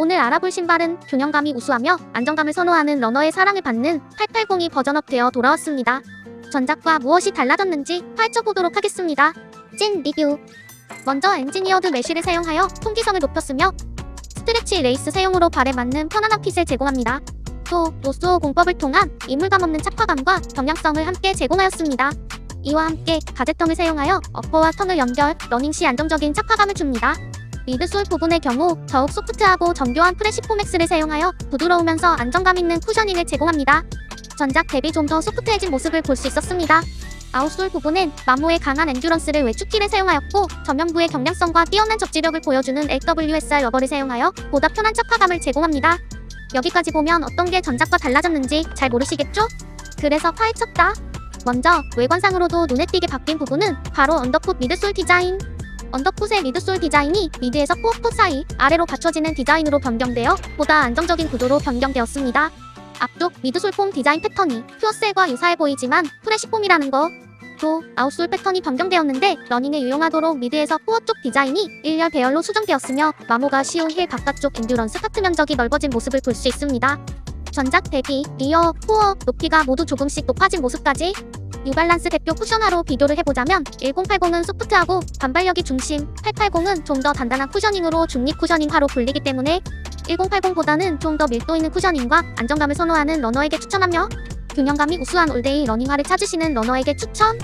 오늘 알아볼 신발은 균형감이 우수하며 안정감을 선호하는 러너의 사랑을 받는 880이 버전업되어 돌아왔습니다. 전작과 무엇이 달라졌는지 파헤쳐보도록 하겠습니다. 찐 리뷰 먼저 엔지니어드 메쉬를 사용하여 통기성을 높였으며 스트레치 레이스 사용으로 발에 맞는 편안한 핏을 제공합니다. 또 노스오 공법을 통한 이물감 없는 착화감과 경량성을 함께 제공하였습니다. 이와 함께 가제텅을 사용하여 어퍼와 턴을 연결, 러닝 시 안정적인 착화감을 줍니다. 미드솔 부분의 경우 더욱 소프트하고 정교한 프레시포맥스를 사용하여 부드러우면서 안정감 있는 쿠셔닝을 제공합니다. 전작 대비 좀 더 소프트해진 모습을 볼 수 있었습니다. 아웃솔 부분은 마모의 강한 엔듀런스를 외축키를 사용하였고 전면부의 경량성과 뛰어난 접지력을 보여주는 LWSR 러버를 사용하여 보다 편한 착화감을 제공합니다. 여기까지 보면 어떤 게 전작과 달라졌는지 잘 모르시겠죠? 그래서 파헤쳤다. 먼저 외관상으로도 눈에 띄게 바뀐 부분은 바로 언더풋 미드솔 디자인. 언더풋의 미드솔 디자인이 미드에서 포어풋 사이 아래로 받쳐지는 디자인으로 변경되어 보다 안정적인 구도로 변경되었습니다. 앞쪽 미드솔 폼 디자인 패턴이 퓨어셀과 유사해 보이지만 프레시 폼이라는 거. 또 아웃솔 패턴이 변경되었는데 러닝에 유용하도록 미드에서 코어 쪽 디자인이 일렬 배열로 수정되었으며 마모가 쉬운 힐 바깥쪽 엔듀런스 카트 면적이 넓어진 모습을 볼 수 있습니다. 전작 대비 리어, 코어, 높이가 모두 조금씩 높아진 모습까지 뉴발란스 대표 쿠셔너로 비교를 해보자면 1080은 소프트하고 반발력이 중심, 880은 좀 더 단단한 쿠셔닝으로 중립 쿠셔닝화로 불리기 때문에 1080보다는 좀 더 밀도 있는 쿠셔닝과 안정감을 선호하는 러너에게 추천하며 균형감이 우수한 올데이 러닝화를 찾으시는 러너에게 추천!